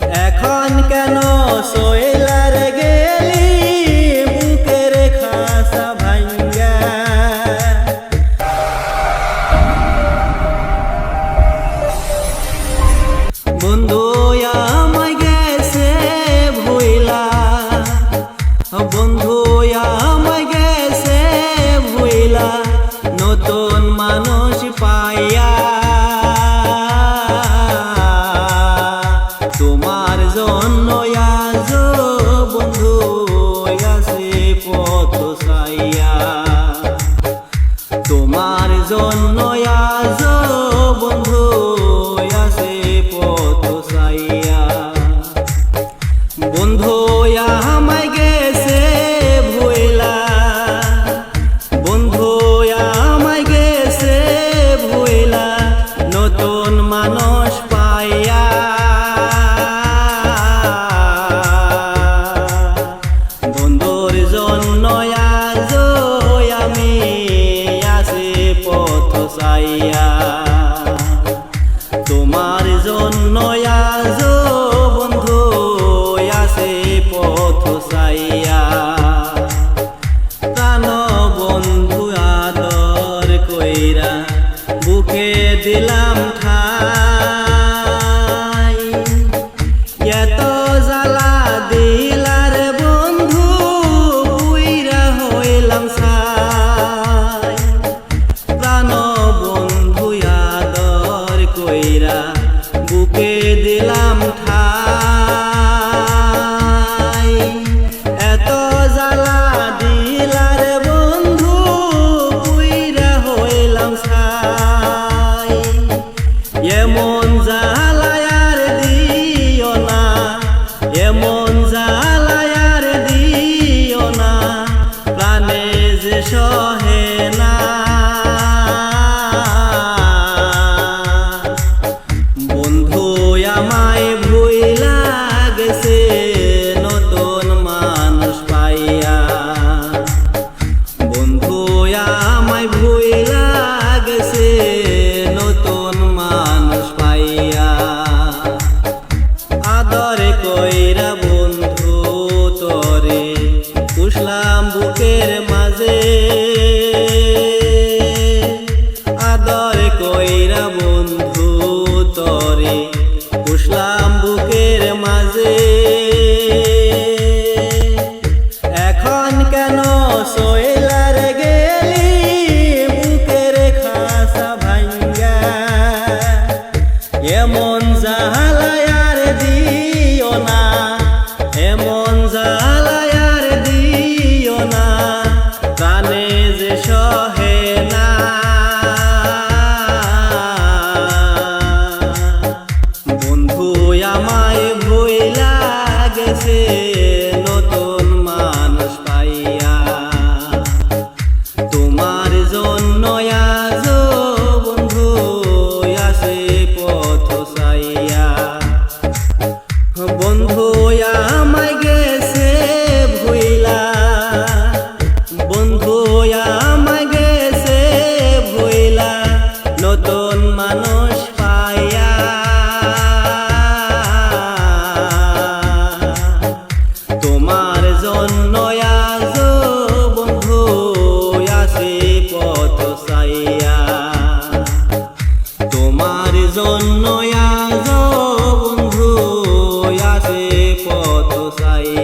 এখন কেন শৈলার গেলি? বুকের খাসা ভাঙ্গা। বন্ধু গেছে ভুইলা। গেছে ভুইলা। নতুন মানুষ পাইয়া চাইয়া তোমার জন্য আজ বন্ধু আছে পথ চাইয়া। প্রাণ বন্ধু আদর কইরা বুকে দিলা কইরা とさえ sair.